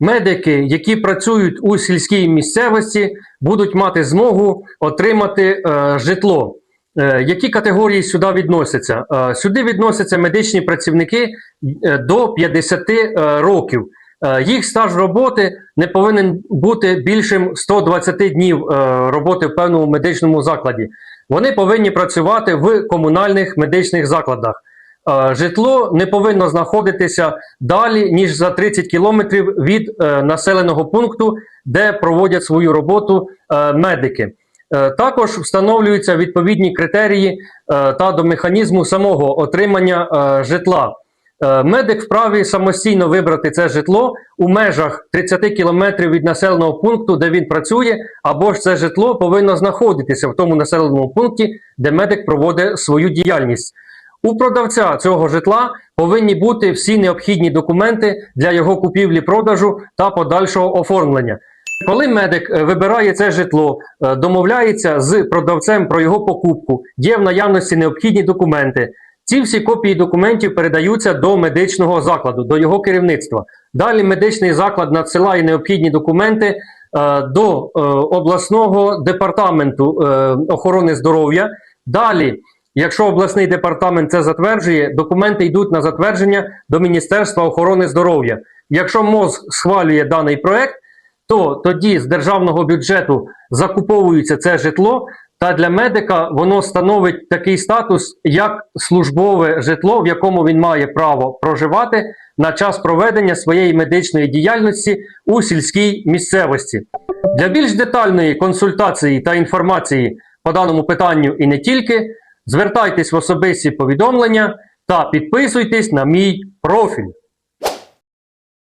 медики, які працюють у сільській місцевості, будуть мати змогу отримати е, житло. Е, Які категорії сюди відносяться? Е, Сюди відносяться медичні працівники е, до 50 е, років. Е, Їх стаж роботи не повинен бути більшим 120 днів роботи в певному медичному закладі. Вони повинні працювати в комунальних медичних закладах. Е, Житло не повинно знаходитися далі, ніж за 30 кілометрів від е, населеного пункту, де проводять свою роботу е, медики. Також встановлюються відповідні критерії та до механізму самого отримання житла. Медик вправі самостійно вибрати це житло у межах 30 кілометрів від населеного пункту, де він працює, або ж це житло повинно знаходитися в тому населеному пункті, де медик проводить свою діяльність. У продавця цього житла повинні бути всі необхідні документи для його купівлі-продажу та подальшого оформлення. Коли медик е, вибирає це житло, е, домовляється з продавцем про його покупку, є в наявності необхідні документи. Ці всі копії документів передаються до медичного закладу, до його керівництва. Далі медичний заклад надсилає необхідні документи е, до обласного департаменту охорони здоров'я. Далі, якщо обласний департамент це затверджує, документи йдуть на затвердження до Міністерства охорони здоров'я. Якщо МОЗ схвалює даний проект, то тоді з державного бюджету закуповується це житло, та для медика воно становить такий статус, як службове житло, в якому він має право проживати на час проведення своєї медичної діяльності у сільській місцевості. Для більш детальної консультації та інформації по даному питанню і не тільки, звертайтесь в особисті повідомлення та підписуйтесь на мій профіль.